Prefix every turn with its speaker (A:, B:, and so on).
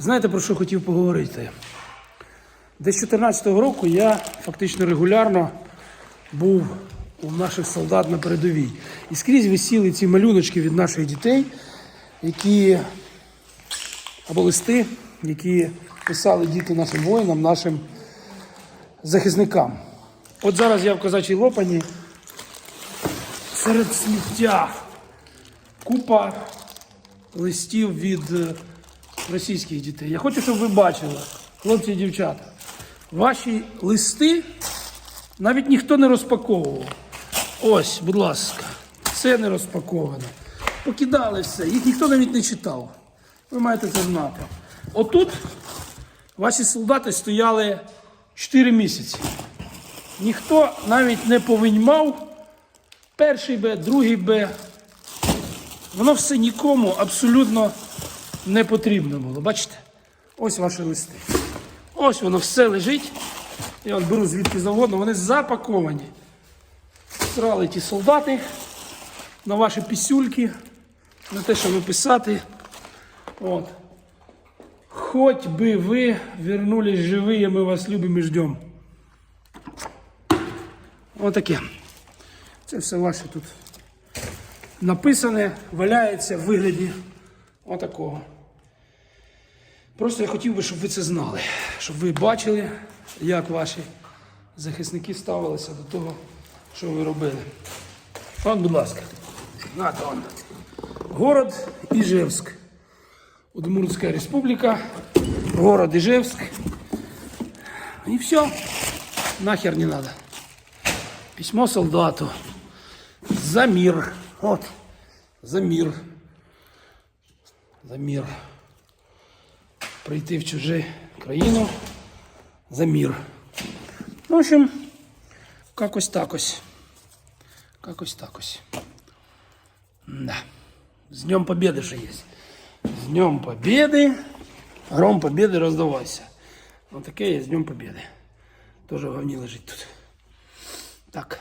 A: Знаєте, про що хотів поговорити? Десь з 2014 року я фактично регулярно був у наших солдат на передовій. І скрізь висіли ці малюночки від наших дітей, які або листи, які писали діти нашим воїнам, нашим захисникам. От зараз я в Козачій Лопані серед сміття купа листів від е, російських дітей. Я хочу, щоб ви бачили, хлопці і дівчата, ваші листи навіть ніхто не розпаковував. Ось, будь ласка, все не розпаковано. Покидали все, їх ніхто навіть не читав. Ви маєте це знати. Отут ваші солдати стояли 4 місяці. Ніхто навіть не повиньмав перший Б, другий Б. Воно все нікому абсолютно не потрібно було. Бачите? Ось ваші листи. Ось воно все лежить. Я от беру звідки завгодно, вони запаковані. Срали ті солдати на ваші пісюльки, на те, що написати. От. Хоть би ви вернулись живі, ми вас любимо і ждемо. Отаке. Це все ваше тут написане, валяється в вигляді отакого. Просто я хотів би, щоб ви це знали, щоб ви бачили, як ваші захисники ставилися до того, що ви робили. От, будь ласка, он. Город Ижевск. Удмуртская республика, город Ижевск. И все. Нахер не надо. Письмо солдату. За мир. Вот. За мир. За мир. Прийти в чужу країну. За мир. Ну, в общем, как ось так ось. Как ось так ось. Да. С Днем Победы же есть. С Днем Победы. Гром Победы раздавайся. Вот таке є з Днем Победы. Тоже в говні лежить тут. Так.